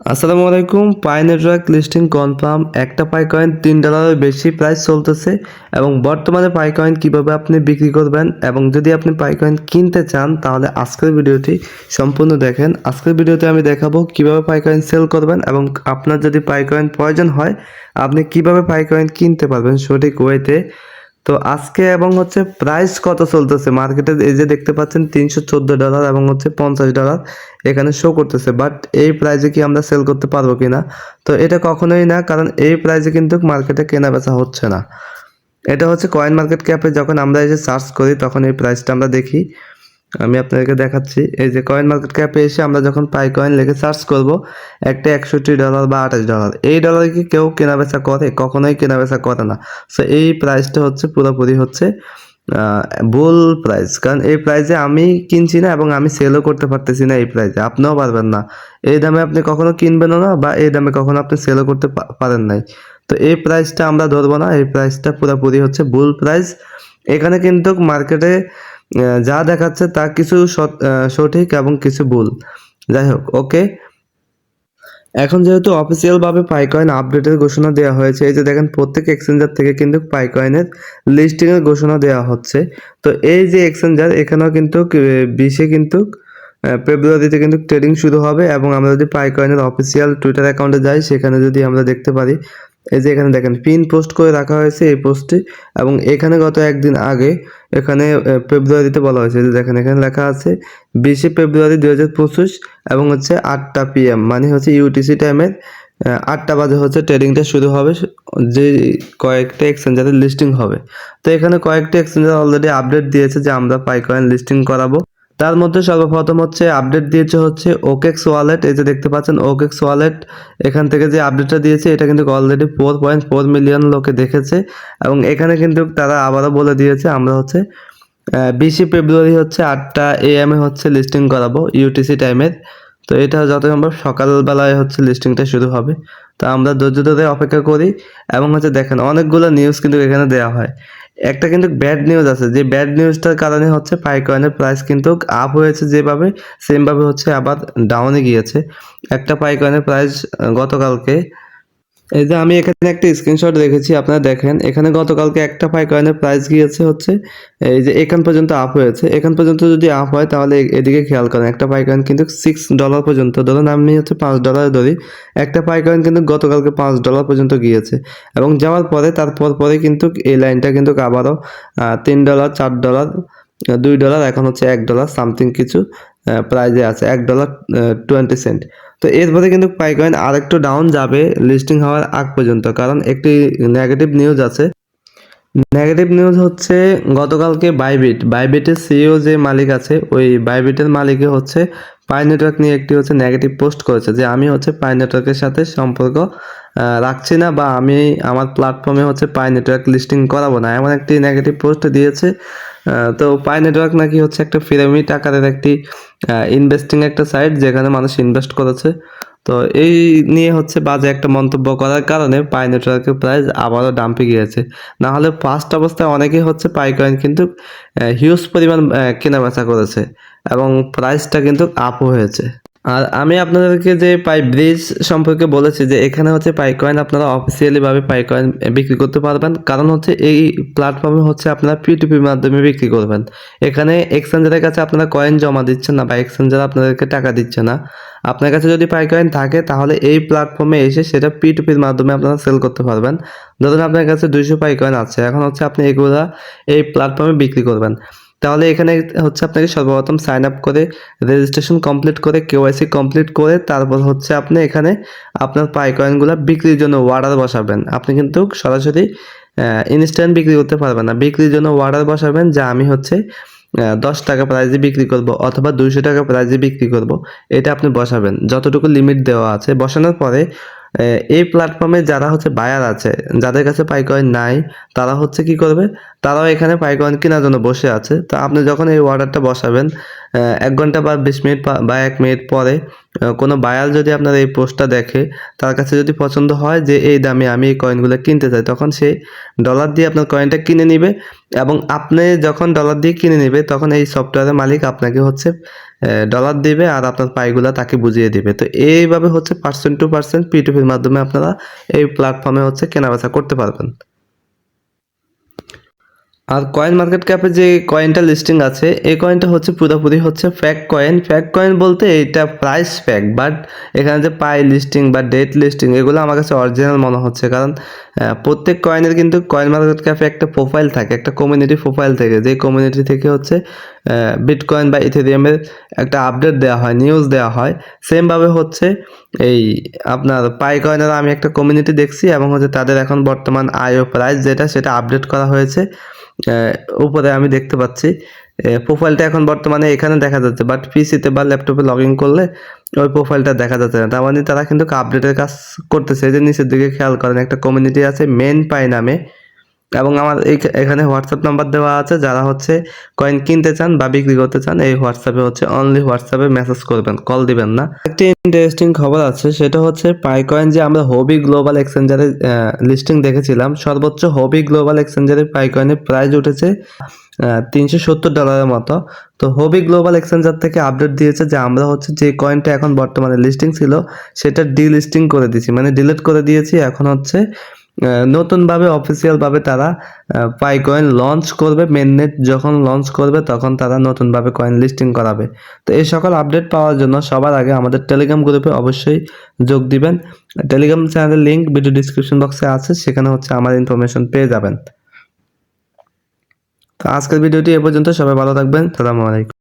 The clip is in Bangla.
আসসালামু আলাইকুম। পাই নেটওয়ার্ক লিস্টিং কনফার্ম একটা পাই কয়েন তিন ডলারের বেশি প্রাইস চলতেছে এবং বর্তমানে পাই কয়েন কীভাবে আপনি বিক্রি করবেন এবং যদি আপনি পাই কয়েন কিনতে চান, তাহলে আজকের ভিডিওটি সম্পূর্ণ দেখেন। আজকের ভিডিওতে আমি দেখাবো কীভাবে পাই কয়েন সেল করবেন এবং আপনার যদি পাই কয়েন প্রয়োজন হয়, আপনি কীভাবে পাই কয়েন কিনতে পারবেন সঠিক ওয়েতে তো আজকে এবং হচ্ছে প্রাইস কত চলতেছে? মার্কেটে এই যে দেখতে পাচ্ছেন, তিনশো চোদ্দ ডলার এবং হচ্ছে পঞ্চাশ ডলার এখানে শো করতেছে। বাট এই প্রাইসে কি আমরা সেল করতে পারব কি না তো এটা কখনোই না, কারণ এই প্রাইসে কিন্তু মার্কেটে কেনা বেচা হচ্ছে না। এটা হচ্ছে কয়েন মার্কেট ক্যাপে যখন আমরা এই যে সার্চ করি, তখন এই প্রাইসটা আমরা দেখি। আমি আপনাদেরকে দেখাচ্ছি। এই যে কয়েন মার্কেট ক্যাপে এসে আমরা যখন পাই কয়েন লিখে সার্চ করব, একটা একষট্টি ডলার বা আঠাশ ডলার এই ডলারে কি কেউ কেনা বেচা করে? কখনোই কেনা বেচা করে না। সো এই প্রাইসটা হচ্ছে পুরোপুরি হচ্ছে ভুল প্রাইস কারণ এই প্রাইসে আমি কিনছি না এবং আমি সেলও করতে পারতেছি না এই প্রাইসে আপনিও পারবেন না। এই দামে আপনি কখনো কিনবেনও না বা এই দামে কখনো আপনি সেলও করতে পারেন নাই। তো এই প্রাইসটা আমরা ধরবো না। এই প্রাইসটা পুরোপুরি হচ্ছে ভুল প্রাইস এখানে কিন্তু মার্কেটে যা দেখাচ্ছে তা কিছু সঠিক এবং কিছু ভুল। যাই হোক ওকে এখন যেহেতু অফিসিয়ালভাবে পাইকয়েন আপডেটের ঘোষণা দেওয়া হয়েছে, এই যে দেখেন প্রত্যেক এক্সচেঞ্জার থেকে কিন্তু পাইকয়েনের লিস্টিংয়ের ঘোষণা দেওয়া হচ্ছে। তো এই যে এক্সচেঞ্জার এখানেও কিন্তু বিশে কিন্তু ফেব্রুয়ারিতে কিন্তু ট্রেডিং শুরু হবে এবং আমরা যদি পাইকয়েনের অফিসিয়াল টুইটার অ্যাকাউন্টে যাই, সেখানে যদি আমরা দেখতে পারি এই যে এখানে দেখেন পিন পোস্ট করে রাখা হয়েছে এই পোস্টটি এবং এখানে গত একদিন আগে এখানে ফেব্রুয়ারিতে বলা হয়েছে। যে দেখেন, এখানে লেখা আছে বিশে ফেব্রুয়ারি দুই হাজার পঁচিশ এবং হচ্ছে আটটা পিএম মানে হচ্ছে ইউটিসি টাইমের আটটা বাজে হচ্ছে ট্রেডিংটা শুরু হবে, যে কয়েকটা এক্সচেঞ্জারে লিস্টিং হবে। তো এখানে কয়েকটা এক্সচেঞ্জার অলরেডি আপডেট দিয়েছে যে আমরা পাইকয়েন লিস্টিং করাবো। তার মধ্যে সর্বপ্রথম হচ্ছে আপডেট দিয়েছে হচ্ছে ওকেক্স ওয়ালেট এই যে দেখতে পাচ্ছেন ওকেক্স ওয়ালেট এখান থেকে যে আপডেটটা দিয়েছে, এটা কিন্তু already four point four million লোকে দেখেছে এবং এখানে কিন্তু তারা আবারও বলে দিয়েছে, আমরা হচ্ছে বিশে ফেব্রুয়ারি হচ্ছে আটটা এএম এ হচ্ছে লিস্টিং করাবো ইউটিসি টাইমের তো এটা যত সম্ভব সকালবেলায় হচ্ছে লিস্টিংটা শুরু হবে। তো আমরা ধৈর্য ধরে অপেক্ষা করি এবং হচ্ছে দেখেন, অনেকগুলো নিউজ কিন্তু এখানে দেওয়া হয়। একটা কিন্তু ব্যাড নিউজ আছে, যে ব্যাড নিউজটার কারণে হচ্ছে পাইকয়েনের প্রাইস কিন্তু আপ হয়েছে যেভাবে সেমভাবে হচ্ছে আবার ডাউনে গিয়েছে। একটা পাইকয়েনের প্রাইস গতকালকে এই যে আমি এখানে একটা স্ক্রিনশট রেখেছি আপনারা দেখেন। এখানে গতকালকে একটা পাই কয়েনের প্রাইস গিয়েছে হচ্ছে, এই যে এখান পর্যন্ত আপ হয়েছে। এখান পর্যন্ত যদি আপ হয়, তাহলে এদিকে খেয়াল করেন, একটা পাই কয়েন কিন্তু সিক্স ডলার পর্যন্ত, ধরুন আমি হচ্ছে পাঁচ ডলার ধরি, একটা পাই কয়েন কিন্তু গতকালকে পাঁচ ডলার পর্যন্ত গিয়েছে। এবং যাওয়ার পরে, তারপর পরে কিন্তু এই লাইনটা কিন্তু আবারও তিন ডলার চার ডলার দুই ডলার এখন হচ্ছে এক ডলার সামথিং কিছু প্রাইজে আছে, এক ডলার টোয়েন্টি সেন্ট তো এরপরে কিন্তু পাইকয়েন আরেকটু ডাউন যাবে লিস্টিং হওয়ার আগ পর্যন্ত, কারণ একটি নেগেটিভ নিউজ আছে। নেগেটিভ নিউজ হচ্ছে গতকালকে বাইবিট বাইবিটের সিইও যে মালিক আছে, ওই বাইবিটের মালিকে হচ্ছে পাই নেটওয়ার্ক নিয়ে একটি হচ্ছে নেগেটিভ পোস্ট করেছে, যে আমি হচ্ছে পাই নেটওয়ার্কের সাথে সম্পর্ক রাখছি না বা আমি আমার প্ল্যাটফর্মে হচ্ছে পাই নেটওয়ার্ক লিস্টিং করাবো না। এমন একটি নেগেটিভ পোস্ট দিয়েছে তো পাই নেটওয়ার্ক নাকি হচ্ছে একটা পিরামিড আকারের একটি ইনভেস্টিং একটা সাইট যেখানে মানুষ ইনভেস্ট করেছে। তো এই নিয়ে হচ্ছে বাজে একটা মন্তব্য করার কারণে পাই নেটওয়ার্কের প্রাইস আবারও ডাম্পে গিয়েছে। না হলে ফার্স্ট অবস্থায় অনেকেই হচ্ছে পাই কয়েন কিন্তু হিউজ পরিমাণ কেনাবেচা কেনা বেচা করেছে এবং প্রাইসটা কিন্তু আপও হয়েছে। আর আমি আপনাদেরকে যে পাই ব্রিজ সম্পর্কে বলেছি যে এখানে হচ্ছে পাই কয়েন আপনারা অফিসিয়ালি ভাবে পাই কয়েন বিক্রি করতে পারবেন। কারণ হচ্ছে এই প্ল্যাটফর্মে হচ্ছে আপনারা পিটুপির মাধ্যমে বিক্রি করবেন। এখানে এক্সচেঞ্জারের কাছে আপনারা কয়েন জমা দিচ্ছেন না বা এক্সচেঞ্জার আপনাদেরকে টাকা দিচ্ছে না। আপনার কাছে যদি পাই কয়েন থাকে তাহলে এই প্ল্যাটফর্মে এসে সেটা পি টু পির মাধ্যমে আপনারা সেল করতে পারবেন। ধরুন আপনার কাছে দুইশো পাই কয়েন আছে। এখন হচ্ছে আপনি এগুলা এই প্ল্যাটফর্মে বিক্রি করবেন। তাহলে এখানে হচ্ছে আপনাকে সর্বপ্রথম সাইন আপ করে রেজিস্ট্রেশন কমপ্লিট করে কেওয়াইসি কমপ্লিট করে, তারপর হচ্ছে আপনি এখানে আপনার পাই কয়েনগুলো বিক্রির জন্য অর্ডার বসাবেন। আপনি কিন্তু সরাসরি ইনস্ট্যান্ট বিক্রি করতে পারবেন না। বিক্রির জন্য অর্ডার বসাবেন যা আমি হচ্ছে দশ টাকা প্রাইজে বিক্রি করব অথবা দুইশো টাকা প্রাইজে বিক্রি করব। এটা আপনি বসাবেন। যতটুকু লিমিট দেওয়া আছে। বসানোর পরে এই প্ল্যাটফর্মে যারা হচ্ছে বায়ার আছে, যাদের কাছে পাইকয়েন নাই, তারা হচ্ছে কি করবে? তারাও এখানে পাইকয়েন কেনার জন্য বসে আছে। তো আপনি যখন এই অর্ডারটা বসাবেন এক ঘণ্টা বা বিশ মিনিট বা এক মিনিট পরে কোনো বায়ার যদি আপনার এই পোস্টটা দেখে, তার কাছে যদি পছন্দ হয় যে এই দামে আমি এই কয়েনগুলো কিনতে চাই, তখন সে ডলার দিয়ে আপনার কয়েনটা কিনে নিবে এবং আপনি যখন ডলার দিয়ে কিনে নেবে, তখন এই সফটওয়্যারের মালিক আপনাকে হচ্ছে ডলার দিবে আর আপনার পাইগুলো তাকে বুঝিয়ে দিবে। তো এইভাবে হচ্ছে পার্সেন্ট টু পার্সেন্ট পিটুপির মাধ্যমে আপনারা এই প্ল্যাটফর্মে হচ্ছে কেনাবেচা করতে পারবেন। আর কয়েন মার্কেট ক্যাপে যে কয়েনটা লিস্টিং আছে, এই কয়েনটা হচ্ছে পুরোপুরি হচ্ছে ফ্যাক কয়েন ফ্যাক কয়েন বলতে এটা প্রাইস ফ্যাক বাট এখানে যে পাই লিস্টিং বা ডেট লিস্টিং এগুলো আমার কাছে অরিজিনাল মনে হচ্ছে। কারণ প্রত্যেক কয়েনের কিন্তু কয়েন মার্কেট ক্যাপে একটা প্রোফাইল থাকে, একটা কমিউনিটি প্রোফাইল থাকে। যে কমিউনিটি থেকে হচ্ছে বিটকয়েন বা ইথেরিয়ামের একটা আপডেট দেওয়া হয় নিউজ দেওয়া হয় সেমভাবে হচ্ছে এই আপনার পাই কয়েনের আমি একটা কমিউনিটি দেখছি এবং হচ্ছে তাদের এখন বর্তমান আয়ো প্রাইস যেটা, সেটা আপডেট করা হয়েছে। উপরে আমি দেখতে পাচ্ছি। প্রোফাইলটা এখন বর্তমানে এখানে দেখা যাচ্ছে বাট পিসিতে বা ল্যাপটপে লগ ইন করলে ওই প্রোফাইলটা দেখা যাচ্ছে না। তার মানে তারা কিন্তু আপডেটের কাজ করতেছে। যে নিচের দিকে খেয়াল করেন, একটা কমিউনিটি আছে মেন পাই নামে। এবং আমার এখানে হোয়াটসঅ্যাপ নাম্বার দেওয়া আছে, যারা হচ্ছে কয়েন কিনতে চান বা বিক্রি করতে চান, এই হোয়াটসঅ্যাপে হচ্ছে অনলি হোয়াটসঅ্যাপে মেসেজ করবেন কল দিবেন না। একটি ইন্টারেস্টিং খবর আছে, সেটা হচ্ছে পাই কয়েন যে আমরা হবি গ্লোবাল এক্সচেঞ্জারে লিস্টিং দেখেছিলাম, সর্বোচ্চ হবি গ্লোবাল এক্সচেঞ্জারে পাই কয়েনের প্রাইস উঠেছে তিনশো সত্তর ডলারের মতো। তো হবি গ্লোবাল এক্সচেঞ্জার থেকে আপডেট দিয়েছে যে আমরা হচ্ছে যে কয়েনটা এখন বর্তমানে লিস্টিং ছিল, সেটা ডিলিস্টিং করে দিয়েছি মানে ডিলিট করে দিয়েছি, এখন হচ্ছে নতুনভাবে অফিসিয়ালভাবে তারা পাই কয়েন লঞ্চ করবে মেননেট যখন লঞ্চ করবে তখন তারা নতুনভাবে কয়েন লিস্টিং করাবে। তো এই সকল আপডেট পাওয়ার জন্য সবার আগে আমাদের টেলিগ্রাম গ্রুপে অবশ্যই যোগ দিবেন। টেলিগ্রাম চ্যানেলের লিঙ্ক ভিডিও ডিসক্রিপশন বক্সে আছে, সেখানে হচ্ছে আমার ইনফরমেশন পেয়ে যাবেন। তো আজকের ভিডিওটি এ পর্যন্ত, সবাই ভালো থাকবেন, সালামু আলাইকুম।